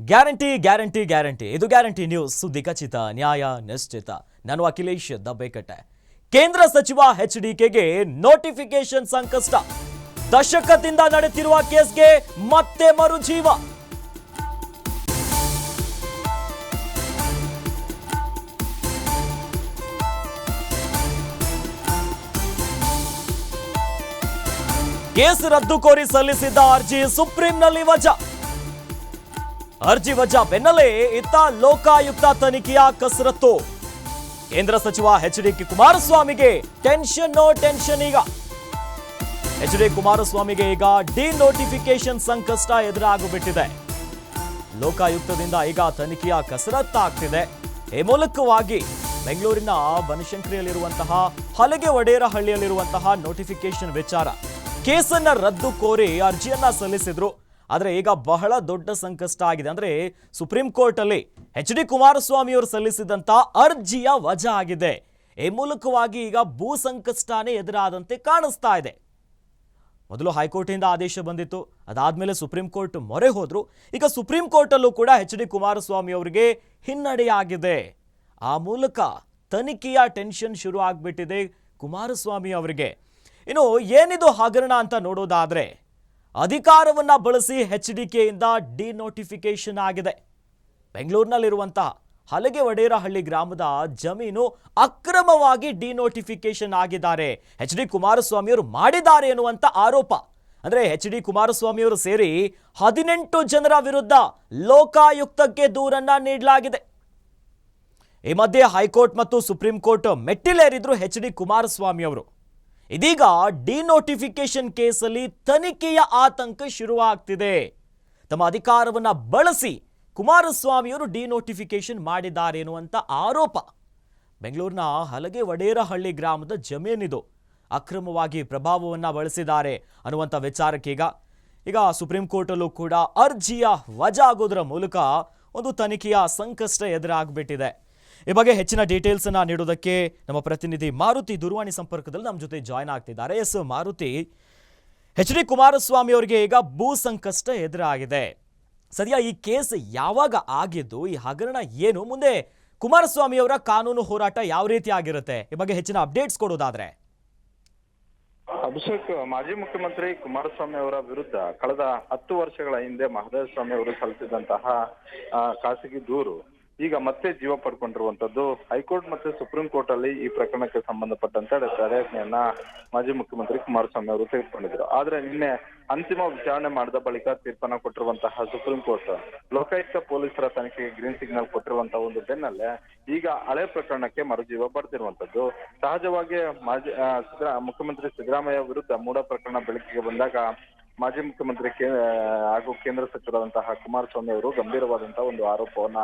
Guarantee guarantee guarantee. ಇದು guarantee news. ಸುದ್ದಿ ಖಚಿತ ನ್ಯಾಯ, ನಿಶ್ಚಿತ. ನಾನು ಅಖಿಲೇಶ್ ದಬ್ಬೆಕಟ್ಟೆ. ಕೇಂದ್ರ ಸಚಿವ ಎಚ್ ಡಿಕೆಗೆ ನೋಟಿಫಿಕೇಶನ್ ಸಂಕಷ್ಟ. ದಶಕದಿಂದ ನಡೆತಿರುವ ಕೇಸ್ಗೆ ಮತ್ತೆ ಮರುಜೀವ. ಕೇಸ್ ರದ್ದು ಕೋರಿ ಸಲ್ಲಿಸಿದ್ದ ಅರ್ಜಿ ಸುಪ್ರೀಂನಲ್ಲಿ ವಜಾ. ಅರ್ಜಿ ವಜಾ ಬೆನ್ನಲ್ಲೇ ಇತ್ತ ಲೋಕಾಯುಕ್ತ ತನಿಖೆಯ ಕಸರತ್ತು. ಕೇಂದ್ರ ಸಚಿವ ಎಚ್ ಡಿ ಕುಮಾರಸ್ವಾಮಿಗೆ ಟೆನ್ಷನ್ ನೋ ಟೆನ್ಷನ್ ಈಗ. ಎಚ್ ಡಿ ಕುಮಾರಸ್ವಾಮಿಗೆ ಈಗ ಡಿ ನೋಟಿಫಿಕೇಶನ್ ಸಂಕಷ್ಟ ಎದುರಾಗಿಬಿಟ್ಟಿದೆ. ಲೋಕಾಯುಕ್ತದಿಂದ ಈಗ ತನಿಖೆಯ ಕಸರತ್ತಾಗ್ತಿದೆ. ಈ ಮೂಲಕವಾಗಿ ಬೆಂಗಳೂರಿನ ಬನಶಂಕರಿಯಲ್ಲಿರುವಂತಹ ಹಲಗೆ ವಡೇರಹಳ್ಳಿಯಲ್ಲಿರುವಂತಹ ನೋಟಿಫಿಕೇಶನ್ ವಿಚಾರ. ಕೇಸನ್ನ ರದ್ದು ಕೋರಿ ಅರ್ಜಿಯನ್ನ ಸಲ್ಲಿಸಿದ್ರು. ಆದರೆ ಈಗ ಬಹಳ ದೊಡ್ಡ ಸಂಕಷ್ಟ ಆಗಿದೆ. ಅಂದರೆ ಸುಪ್ರೀಂ ಕೋರ್ಟ್ ಅಲ್ಲಿ ಎಚ್ ಡಿ ಕುಮಾರಸ್ವಾಮಿ ಅವರು ಸಲ್ಲಿಸಿದಂತ ಅರ್ಜಿಯ ವಜಾ ಆಗಿದೆ. ಈ ಮೂಲಕವಾಗಿ ಈಗ ಭೂ ಸಂಕಷ್ಟನೇ ಎದುರಾದಂತೆ ಕಾಣಿಸ್ತಾ ಇದೆ. ಮೊದಲು ಹೈಕೋರ್ಟಿಂದ ಆದೇಶ ಬಂದಿತ್ತು. ಅದಾದ್ಮೇಲೆ ಸುಪ್ರೀಂ ಕೋರ್ಟ್ ಮೊರೆ ಹೋದ್ರು. ಈಗ ಸುಪ್ರೀಂ ಕೋರ್ಟಲ್ಲೂ ಕೂಡ ಎಚ್ ಡಿ ಕುಮಾರಸ್ವಾಮಿ ಅವರಿಗೆ ಹಿನ್ನಡೆಯಾಗಿದೆ. ಆ ಮೂಲಕ ತನಿಖೆಯ ಟೆನ್ಷನ್ ಶುರು ಆಗ್ಬಿಟ್ಟಿದೆ ಕುಮಾರಸ್ವಾಮಿ ಅವರಿಗೆ. ಇನ್ನು ಏನಿದು ಹಗರಣ ಅಂತ ನೋಡೋದಾದ್ರೆ ಅಧಿಕಾರವನ್ನ ಬಳಸಿ ಎಚ್ ಡಿ ಕೆಯಿಂದ ಡಿನೋಟಿಫಿಕೇಶನ್ ಆಗಿದೆ. ಬೆಂಗಳೂರಿನಲ್ಲಿರುವಂತಹ ಹಲಗೆ ವಡೇರಹಳ್ಳಿ ಗ್ರಾಮದ ಜಮೀನು ಅಕ್ರಮವಾಗಿ ಡಿನೋಟಿಫಿಕೇಶನ್ ಆಗಿದ್ದಾರೆ. ಎಚ್ ಡಿ ಕುಮಾರಸ್ವಾಮಿ ಅವರು ಮಾಡಿದ್ದಾರೆ ಎನ್ನುವಂತ ಆರೋಪ. ಅಂದ್ರೆ ಎಚ್ ಡಿ ಕುಮಾರಸ್ವಾಮಿ ಅವರು ಸೇರಿ ಹದಿನೆಂಟು ಜನರ ವಿರುದ್ಧ ಲೋಕಾಯುಕ್ತಕ್ಕೆ ದೂರನ್ನ ನೀಡಲಾಗಿದೆ. ಈ ಮಧ್ಯೆ ಹೈಕೋರ್ಟ್ ಮತ್ತು ಸುಪ್ರೀಂ ಕೋರ್ಟ್ ಮೆಟ್ಟಿಲೇರಿದ್ರು ಎಚ್ ಡಿ ಕುಮಾರಸ್ವಾಮಿ ಅವರು ಇದೀಗ ಡಿನೋಟಿಫಿಕೇಶನ್ ಕೇಸಲ್ಲಿ ತನಿಖೆಯ ಆತಂಕ ಶುರುವಾಗ್ತಿದೆ. ತಮ್ಮ ಅಧಿಕಾರವನ್ನ ಬಳಸಿ ಕುಮಾರಸ್ವಾಮಿಯವರು ಡಿನೋಟಿಫಿಕೇಶನ್ ಮಾಡಿದ್ದಾರೆ ಎನ್ನುವಂಥ ಆರೋಪ. ಬೆಂಗಳೂರಿನ ಹಲಗೆ ವಡೇರಹಳ್ಳಿ ಗ್ರಾಮದ ಜಮೀನಿದು ಅಕ್ರಮವಾಗಿ ಪ್ರಭಾವವನ್ನ ಬಳಸಿದ್ದಾರೆ ಅನ್ನುವಂಥ ವಿಚಾರಕ್ಕೀಗ ಈಗ ಸುಪ್ರೀಂ ಕೋರ್ಟಲ್ಲೂ ಕೂಡ ಅರ್ಜಿಯ ವಜಾ ಆಗೋದ್ರ ಮೂಲಕ ಒಂದು ತನಿಖೆಯ ಸಂಕಷ್ಟ ಎದುರಾಗ್ಬಿಟ್ಟಿದೆ. ಈ ಬಗ್ಗೆ ಹೆಚ್ಚಿನ ಡೀಟೇಲ್ಸ್ ಅನ್ನ ನೀಡೋದಕ್ಕೆ ನಮ್ಮ ಪ್ರತಿನಿಧಿ ಮಾರುತಿ ದೂರವಾಣಿ ಸಂಪರ್ಕದಲ್ಲಿ ನಮ್ಮ ಜೊತೆ ಜಾಯ್ನ್ ಆಗ್ತಿದ್ದಾರೆ. Yes, Maruti H D Kumaraswamy ಅವರಿಗೆ ಈಗ ಭೂ ಸಂಕಷ್ಟ ಎದುರಾಗಿದೆ. ಸದ್ಯ ಈ ಕೇಸ್ ಯಾವಾಗ ಆಗಿದ್ದು, ಈ ಹಗರಣ ಏನು? ಮುಂದೆ ಕುಮಾರಸ್ವಾಮಿ ಅವರ ಕಾನೂನು ಹೋರಾಟ ಯಾವ ರೀತಿ ಆಗಿರುತ್ತೆ? ಈ ಬಗ್ಗೆ ಹೆಚ್ಚಿನ ಅಪ್ಡೇಟ್ಸ್ ಕೊಡೋದಾದ್ರೆ ಅಭಿಷೇಕ್, ಮಾಜಿ ಮುಖ್ಯಮಂತ್ರಿ ಕುಮಾರಸ್ವಾಮಿ ಅವರ ವಿರುದ್ಧ ಕಳೆದ ಹತ್ತು ವರ್ಷಗಳ ಹಿಂದೆ ಮಹದೇವ ಸ್ವಾಮಿ ಅವರು ಸಲ್ಲಿಸಿದಂತಹ ಖಾಸಗಿ ದೂರು ಈಗ ಮತ್ತೆ ಜೀವ ಪಡ್ಕೊಂಡಿರುವಂತದ್ದು ಹೈಕೋರ್ಟ್ ಮತ್ತೆ ಸುಪ್ರೀಂ ಕೋರ್ಟ್ ಅಲ್ಲಿ ಈ ಪ್ರಕರಣಕ್ಕೆ ಸಂಬಂಧಪಟ್ಟಂತೆ ತಡೆಯಾಜ್ಞೆಯನ್ನ ಮಾಜಿ ಮುಖ್ಯಮಂತ್ರಿ ಕುಮಾರಸ್ವಾಮಿ ಅವರು ತೆಗೆದುಕೊಂಡಿದ್ರು. ಆದ್ರೆ ನಿನ್ನೆ ಅಂತಿಮ ವಿಚಾರಣೆ ಮಾಡಿದ ಬಳಿಕ ತೀರ್ಪನ್ನ ಕೊಟ್ಟಿರುವಂತಹ ಸುಪ್ರೀಂ ಕೋರ್ಟ್, ಲೋಕಾಯುಕ್ತ ಪೊಲೀಸರ ತನಿಖೆಗೆ ಗ್ರೀನ್ ಸಿಗ್ನಲ್ ಕೊಟ್ಟಿರುವಂತಹ ಒಂದು ಬೆನ್ನಲ್ಲೇ ಈಗ ಹಳೆ ಪ್ರಕರಣಕ್ಕೆ ಮರುಜೀವ ಬರ್ತಿರುವಂತದ್ದು ಸಹಜವಾಗಿ ಮಾಜಿ ಮುಖ್ಯಮಂತ್ರಿ ಸಿದ್ದರಾಮಯ್ಯ ವಿರುದ್ಧ ಮೂಡ ಪ್ರಕರಣ ಬೆಳಕಿಗೆ ಬಂದಾಗ ಮಾಜಿ ಮುಖ್ಯಮಂತ್ರಿ ಹಾಗೂ ಕೇಂದ್ರ ಸಚಿವರಾದಂತಹ ಕುಮಾರಸ್ವಾಮಿ ಅವರು ಗಂಭೀರವಾದಂತಹ ಒಂದು ಆರೋಪವನ್ನ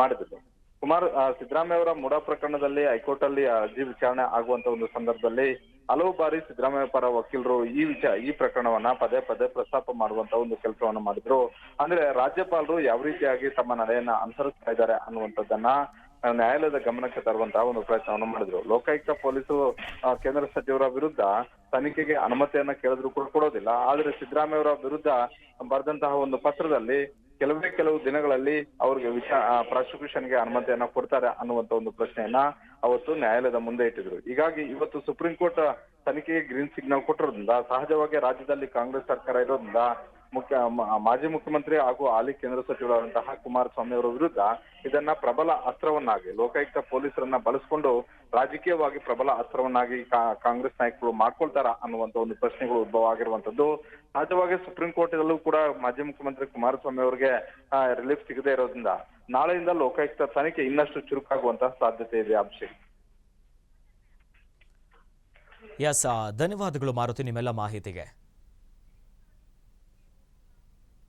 ಮಾಡಿದ್ರು ಕುಮಾರ್ ಸಿದ್ದರಾಮಯ್ಯ ಅವರ ಮೂಡ ಪ್ರಕರಣದಲ್ಲಿ ಹೈಕೋರ್ಟ್ ಅಲ್ಲಿ ಅರ್ಜಿ ವಿಚಾರಣೆ ಆಗುವಂತ ಒಂದು ಸಂದರ್ಭದಲ್ಲಿ ಹಲವು ಬಾರಿ ಸಿದ್ದರಾಮಯ್ಯ ಪರ ವಕೀಲರು ಈ ವಿಚಾರ ಈ ಪ್ರಕರಣವನ್ನ ಪದೇ ಪದೇ ಪ್ರಸ್ತಾಪ ಮಾಡುವಂತ ಒಂದು ಕೆಲಸವನ್ನ ಮಾಡಿದ್ರು. ಅಂದ್ರೆ ರಾಜ್ಯಪಾಲರು ಯಾವ ರೀತಿಯಾಗಿ ತಮ್ಮ ನಡೆಯನ್ನ ಅನುಸರಿಸ್ತಾ ಇದ್ದಾರೆ ಅನ್ನುವಂಥದ್ದನ್ನ ನ್ಯಾಯಾಲಯದ ಗಮನಕ್ಕೆ ತರುವಂತಹ ಒಂದು ಪ್ರಯತ್ನವನ್ನು ಮಾಡಿದ್ರು. ಲೋಕಾಯುಕ್ತ ಪೊಲೀಸರು ಕೇಂದ್ರ ಸಚಿವರ ವಿರುದ್ಧ ತನಿಖೆಗೆ ಅನುಮತಿಯನ್ನ ಕೇಳಿದ್ರು ಕೂಡ ಕೊಡೋದಿಲ್ಲ. ಆದ್ರೆ ಸಿದ್ದರಾಮಯ್ಯ ಅವರ ವಿರುದ್ಧ ಬರೆದಂತಹ ಒಂದು ಪತ್ರದಲ್ಲಿ ಕೆಲವೇ ಕೆಲವು ದಿನಗಳಲ್ಲಿ ಅವ್ರಿಗೆ ವಿಚಾರ ಪ್ರಾಸಿಕ್ಯೂಷನ್ಗೆ ಅನುಮತಿಯನ್ನ ಕೊಡ್ತಾರೆ ಅನ್ನುವಂತ ಒಂದು ಪ್ರಶ್ನೆಯನ್ನ ಅವತ್ತು ನ್ಯಾಯಾಲಯದ ಮುಂದೆ ಇಟ್ಟಿದ್ರು. ಹೀಗಾಗಿ ಇವತ್ತು ಸುಪ್ರೀಂ ಕೋರ್ಟ್ ತನಿಖೆಗೆ ಗ್ರೀನ್ ಸಿಗ್ನಲ್ ಕೊಟ್ಟಿರೋದ್ರಿಂದ, ಸಹಜವಾಗಿ ರಾಜ್ಯದಲ್ಲಿ ಕಾಂಗ್ರೆಸ್ ಸರ್ಕಾರ ಇರೋದ್ರಿಂದ ಮುಖ್ಯ ಮಾಜಿ ಮುಖ್ಯಮಂತ್ರಿ ಹಾಗೂ ಹಾಲಿ ಕೇಂದ್ರ ಸಚಿವರಾದಂತಹ ಕುಮಾರಸ್ವಾಮಿ ಅವರ ವಿರುದ್ಧ ಇದನ್ನ ಪ್ರಬಲ ಅಸ್ತ್ರವನ್ನಾಗಿ, ಲೋಕಾಯುಕ್ತ ಪೊಲೀಸರನ್ನ ಬಳಸ್ಕೊಂಡು ರಾಜಕೀಯವಾಗಿ ಪ್ರಬಲ ಅಸ್ತ್ರವನ್ನಾಗಿ ಕಾಂಗ್ರೆಸ್ ನಾಯಕರು ಮಾಡ್ಕೊಳ್ತಾರ ಅನ್ನುವಂತ ಒಂದು ಪ್ರಶ್ನೆಗಳು ಉದ್ಭವ ಆಗಿರುವಂತದ್ದು. ಸಹಜವಾಗಿ ಸುಪ್ರೀಂ ಕೋರ್ಟ್ ಅಲ್ಲೂ ಕೂಡ ಮಾಜಿ ಮುಖ್ಯಮಂತ್ರಿ ಕುಮಾರಸ್ವಾಮಿ ಅವರಿಗೆ ರಿಲೀಫ್ ಸಿಗದೇ ಇರೋದ್ರಿಂದ ನಾಳೆಯಿಂದ ಲೋಕಾಯುಕ್ತ ತನಿಖೆ ಇನ್ನಷ್ಟು ಚುರುಕಾಗುವಂತಹ ಸಾಧ್ಯತೆ ಇದೆ, ಅಭಿಷೇಕ್. ಎಸ್ ಧನ್ಯವಾದಗಳು ಮಾರುತಿ ನಿಮ್ಮೆಲ್ಲ ಮಾಹಿತಿಗೆ.